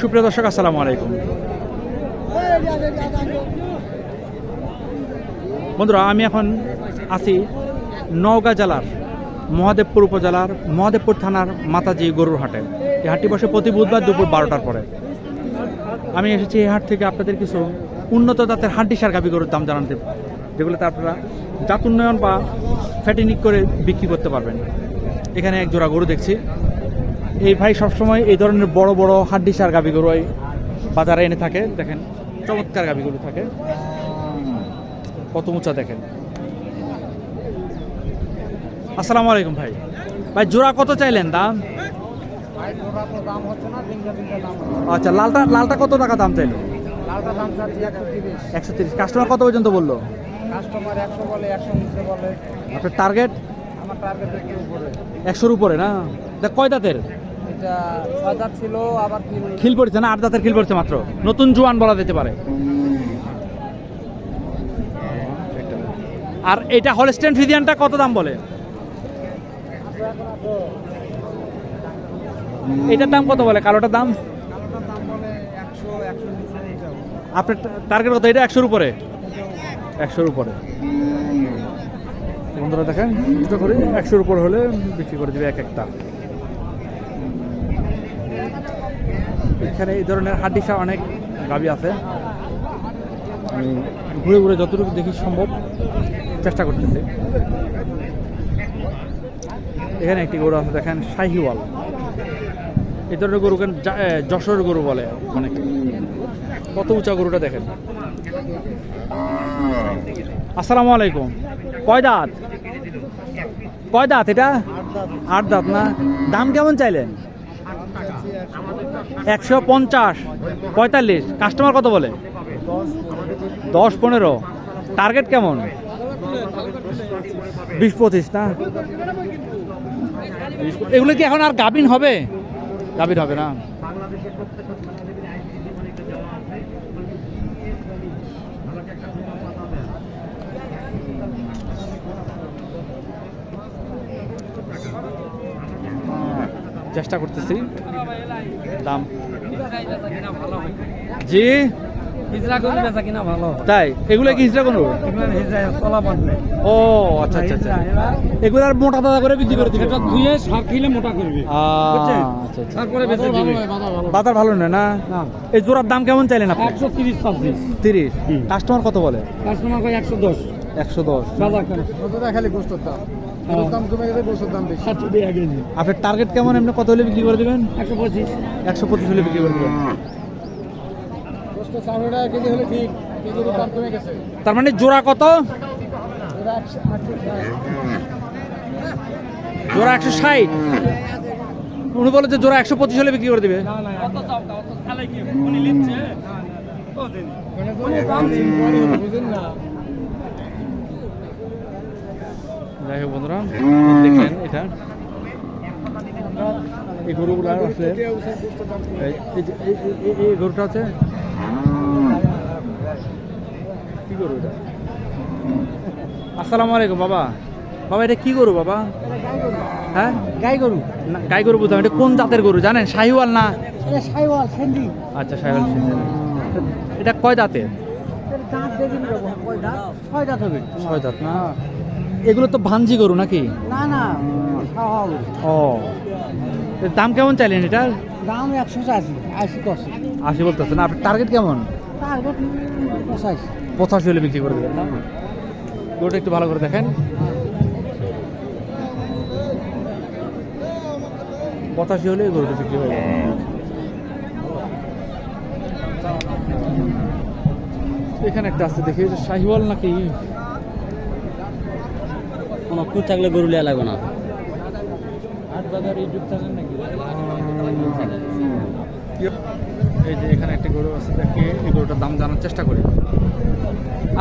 সুপ্রিয় দর্শক, আসসালামু আলাইকুম। বন্ধুরা, আমি এখন আছি নওগাঁ জেলার মহাদেবপুর উপজেলার মহাদেবপুর থানার মাতাজি গরুর হাটে। এই হাটটি বসে প্রতি বুধবার দুপুর বারোটার পরে। আমি এসেছি এই হাট থেকে আপনাদের কিছু উন্নত জাতের হাড্ডি সার গাভি গরুর দাম জানাতে, যেগুলোতে আপনারা জাত উন্নয়ন বা ফ্যাটিনিক করে বিক্রি করতে পারবেন। এখানে এক জোড়া গরু দেখছি। এই ভাই সবসময় এই ধরনের বড় বড় হাড্ডি সার গাভি গরু বাজারে এনে থাকে। দেখেন চমৎকার গাভি গরু থাকে কত উঁচা দেখেন। আসসালামু আলাইকুম ভাই। ভাই জোড়া কত চাইলেন দাম? আচ্ছা লালটা লালটা কত টাকা দাম চাইলো? একশো তিরিশ। কাস্টমার কত পর্যন্ত বলল? কাস্টমার একশো বলে একশো বলে। আপনার টার্গেট আমার টার্গেট একশোর উপরে না? কয় দাঁতের? এটা দাঁত ছিল আবার খিল পড়ছে না? আট দাঁতের খিল পড়ছে মাত্র। নতুন জোয়ান বলা যেতে পারে। আর এটা হলস্টেন ফিজিয়ানটা কত দাম বলে? এটার দাম কত বলে? কালোটার দাম? আপনার টার্গেট কত? এটা একশোর উপরে? একশোর উপরে। বন্ধুরা দেখেন দুটো করে একশোর উপর হলে বিক্রি করে দেবে এক একটা। এখানে এই ধরনের হাড্ডিসা অনেক গাবি আছে। আমি ঘুরে ঘুরে যতটুকু দেখি সম্ভব চেষ্টা করতেছি। এখানে একটি গরু আছে, দেখেন, শাহিওয়াল। এই ধরনের গরুকে যশোর গরু বলে অনেকে। কত উঁচা গরুটা দেখেন। আসসালামু আলাইকুম। কয় দাঁত? কয় দাঁত এটা? আট দাঁত না? দাম কেমন চাইলেন? একশো পঞ্চাশ পঁয়তাল্লিশ। কাস্টমার কত বলে? দশ পনেরো। টার্গেট কেমন? বিশ পঁচিশ না? এগুলো কি এখন আর গাবিন হবে? গাবিন হবে না। চেষ্টা করতেছি। দাম। জি? হিজরা করে বেচা কিনা ভালো। তাই? এগুলো কি হিজড়া হিজরা তলা ও আচ্ছা আচ্ছা আচ্ছা। এগুলো আর মোটা দাদা করে বিক্রি করে দিবে। এটা ধুয়ে সার খেলে মোটা করবে। আচ্ছা আচ্ছা। তারপরে বেচে দিবে। বাজার ভালো না? না। এই জোড়ার দাম কেমন চাইলেন আপনি। কাস্টমার কত বলে? কাস্টমার কয় একশো দশ। একশো দশ। খালি গোস্তর দাম আপনার টার্গেট কেমন? এমনি কত হলে বিক্রি করে দেবেন? একশো পঁচিশ একশো পঁচিশ হলে বিক্রি করে দেবেন। গোস্ত চারশো হলে ঠিক দাম তার মানে জোড়া কত? জোড়া একশো ষাট। উনি বলে যে জোড়া একশো পঁচিশ হলে বিক্রি করে দেবে। না না অত চাও অত খালে কি উনি লিখছে মানে তুমি দাম দিন পরে বুঝেন না যাই হোক বন্ধুরা দেখলেন এটা। এই গরুগুলো আসলে এই গরুটা আছে। কি গরু এটা? আসসালামু আলাইকুম বাবা। বাবা এটা কি গরু বাবা? হ্যাঁ? গাই গরু। না গাই গরু বুঝলাম এটা কোন জাতের গরু জানেন? শাহিওয়াল না? এটা সাইওয়াল সেন্ডি। আচ্ছা শাহিওয়াল সিন্ধি। এটা কয় দাঁতের দাঁত দেখিনি কয় দাঁত? ছয় দাঁত হবে। ছয় দাঁত না? এগুলো তো ভাঞ্জি গরু নাকি? না না ও। দাম কেমন চাইলেন এটার? দাম একশো আশি আশি কষি আশি বলতেছে না আপনার টার্গেট কেমন? টার্গেট পঁচাশি। পঁচাশি হলে বিক্রি করে দেবেন না? গরুটা একটু ভালো করে দেখেন। পঁচাশি হলে গরুটা বিক্রি হয়ে যাবে। এখানে একটা আছে দেখি শাহিওয়াল নাকি? কোনো কু থাকলে গরু লিয়া লাগবে না। হাট বাজার ইউটিউব চ্যানেল নাকি? এই যে এখানে একটা গরু আছে দেখি এই গরুটার দাম জানার চেষ্টা করি।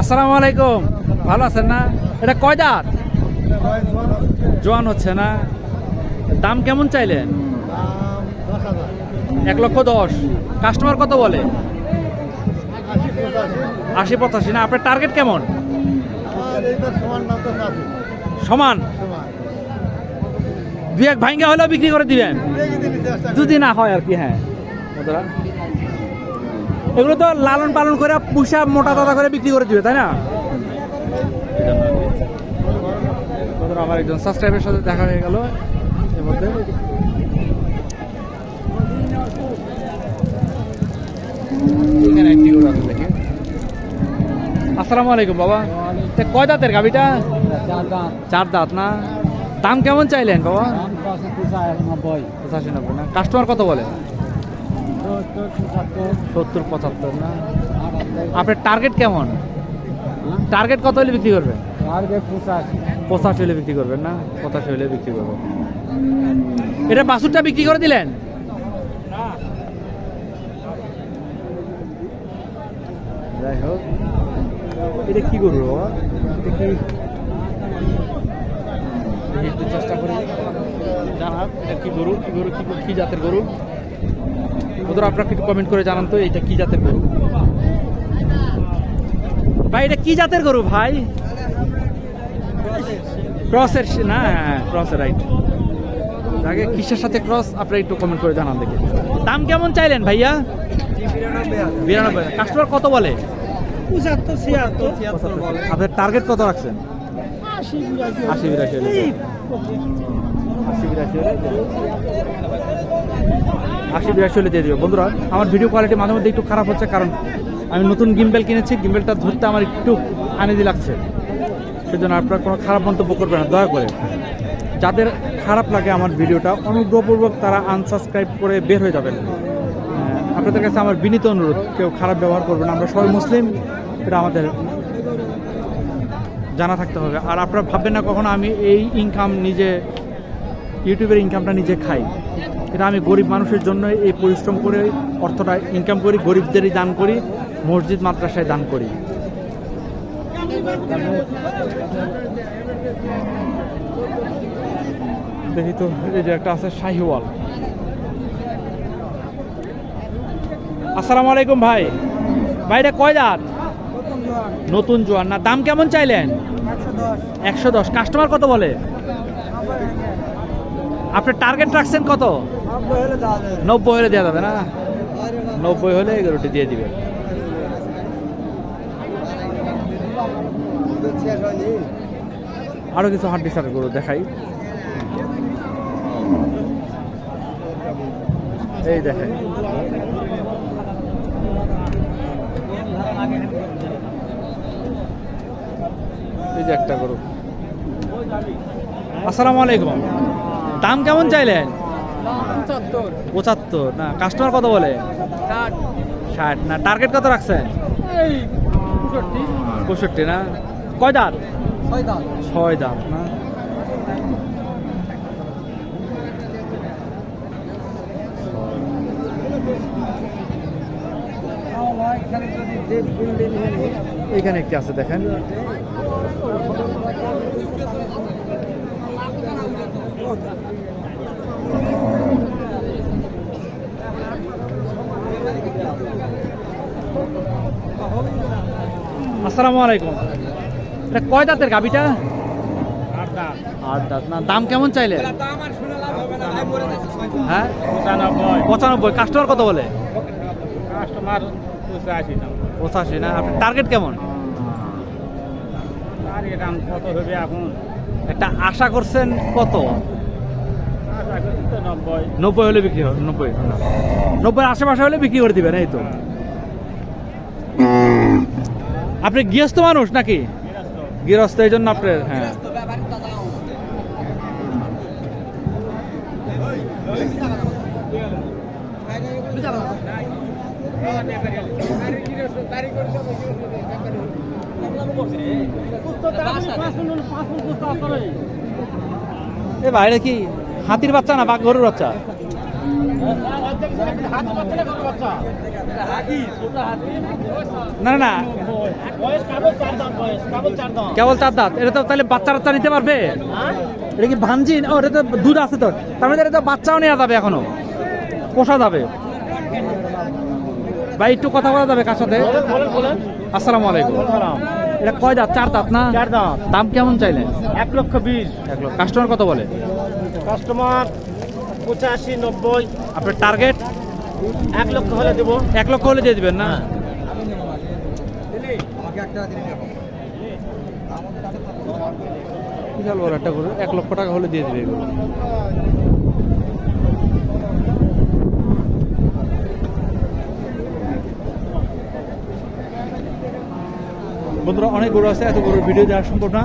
আসসালামু আলাইকুম। ভালো আছেন না? এটা কয় দাঁত? জোয়ান হচ্ছে না? দাম কেমন চাইলেন? এক লক্ষ দশ। কাস্টমার কত বলে? আশি পঁচাশি। না আপনার টার্গেট কেমন? সমান। দুই এক ভাঙ্গা হলেও বিক্রি করে দিবেন। যদি না হয় আর কি হ্যাঁ। এগুলো তো লালন পালন করে পুষা মোটা তাজা করে বিক্রি করে দিবে, তাই না? আমার একজন সাবস্ক্রাইবের সাথে দেখা হয়ে গেল। এর মধ্যে এখানে একটি গরু আছে দেখি আসসালামু আলাইকুম, বাবা। কয় দাঁতের গাবিটা চার দাঁত না? দাম কেমন চাইলেন, বাবা? পঁচাশি নব্বই না? কাস্টমার কত বলে? সত্তর পঁচাত্তর না? আপনার টার্গেট কেমন? টার্গেট কত হলে বিক্রি করবেন? পঁচাশি হলে বিক্রি করবেন না? পঁচাশি হলে বিক্রি করবেন। এটা বাসুরটা বিক্রি করে দিলেন? যাই হোক। এটা কি করব বাবা? এটা কি? একটু চেষ্টা করি। এটা কি গরু কি গরু কি কি জাতের গরু? ওদের আপনারা একটু কমেন্ট করে জানান তো এটা কি জাতের গরু? ভাই এটা কি জাতের গরু ভাই? ক্রসের না ক্রসের রাইট আগে কিসের সাথে ক্রস আপনারা একটু কমেন্ট করে জানান দেখি। দাম কেমন চাইলেন ভাইয়া? বিরানব্বই কাস্টমার কত বলে? আপনার টার্গেট কত রাখছেন? আশি বিরাশি হলে। আশি বিরাশি আশি বিরাশি দিয়ে দিবে বন্ধুরা আমার ভিডিও কোয়ালিটি মাঝে মধ্যে একটু খারাপ হচ্ছে কারণ আমি নতুন গিম্বেল কিনেছি। গিম্বেলটা ধরতে আমার একটু আনেদি লাগছে। সেজন্য আপনারা কোনো খারাপ মন্তব্য করবেন না। দয়া করে। যাদের খারাপ লাগে আমার ভিডিওটা অনুগ্রহপূর্বক তারা আনসাবস্ক্রাইব করে বের হয়ে যাবেন। আপনাদের কাছে আমার বিনীত অনুরোধ কেউ খারাপ ব্যবহার করবেন না। আমরা সবাই মুসলিম। এটা আমাদের জানা থাকতে হবে। আর আপনারা ভাববেন না কখনো আমি এই ইনকাম নিজে, ইউটিউবের ইনকামটা নিজে খাই। এটা আমি গরিব মানুষের জন্য এই পরিশ্রম করে অর্থটা ইনকাম করি, গরিবদেরই দান করি, মসজিদ, মাদ্রাসায় দান করি। দেখি তো, এই যে একটা আছে শাহিওয়াল। আসসালামু আলাইকুম ভাই। ভাই এটা কয় দাঁত? নতুন জোয়ান। না, দাম কেমন চাইলেন? একশো দশ। কাস্টমার কত বলে? আপনি টার্গেট রাখছেন কত? নব্বই হলে দেওয়া যাবে না? নব্বই হলে এগারোটি দিয়ে দিবে। আরও কিছু হাড্ডি সার গরু দেখাই। এই দেখেন। এই যে একটা গরু। আসসালামু আলাইকুম। দাম কেমন চাইলেন? পঁচাত্তর। না কাস্টমার কত বলে? ষাট। না টার্গেট কত রাখছেন? পঁয়ষট্টি। না? কয় দাঁত? ছয় দাঁত। না? এখানে একটি আছে দেখেন। আসসালামু আলাইকুম। এটা কয় দাঁতের গাবিটা আট দাঁত। না দাম কেমন চাইলে? হ্যাঁ? পঁচানব্বই। কাস্টমার কত বলে? কাস্টমার পঁচাশি পঁচাশি না? আপনার টার্গেট কেমন? আর এর দাম কত হবে এখন? একটা আশা করছেন কত? আশা করি তো নব্বই। নব্বই হলে বিক্রি হবে নব্বই নব্বই আশেপাশে হলে বিক্রি করে দিবেন এই তো। আপনি গৃহস্থ মানুষ নাকি? গৃহস্থ এই জন্য আপনার হ্যাঁ। এ বাইরে কি হাতির বাচ্চা না বা গরুর বাচ্চা? না না কেবল চার দাঁত। এটা তো তাহলে বাচ্চা বাচ্চা নিতে পারবে? এটা কি ভাঞ্জিন ও, এটা তো দুধ আছে তো। তার মানে এটা তো বাচ্চাও নেওয়া যাবে এখনও। পোষা যাবে। ভাই একটু কথা বলা যাবে কার সাথে? আসসালামু আলাইকুম। এটা কয় দাঁত? চার দাঁত না? চার দাঁত। দাম কেমন চাইলেন? এক লক্ষ বিশ। এক লক্ষ। কাস্টমার কত বলে? কাস্টমার পঁচাশি নব্বই। আপনার টার্গেট? এক লক্ষ হলে দেবো। এক লক্ষ হলে দিয়ে দিবেন না? বিশাল বড় একটা গরু এক লক্ষ টাকা হলে দিয়ে দিবে এগুলো। বন্ধুরা, অনেক গরু আছে, এত গরুর ভিডিও দেওয়া সম্ভব না।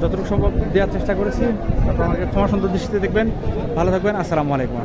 যতটুকু সম্ভব দেওয়ার চেষ্টা করেছি। আমাকে ক্ষমা সুন্দর দৃষ্টিতে দেখবেন। ভালো থাকবেন। আসসালামু আলাইকুম।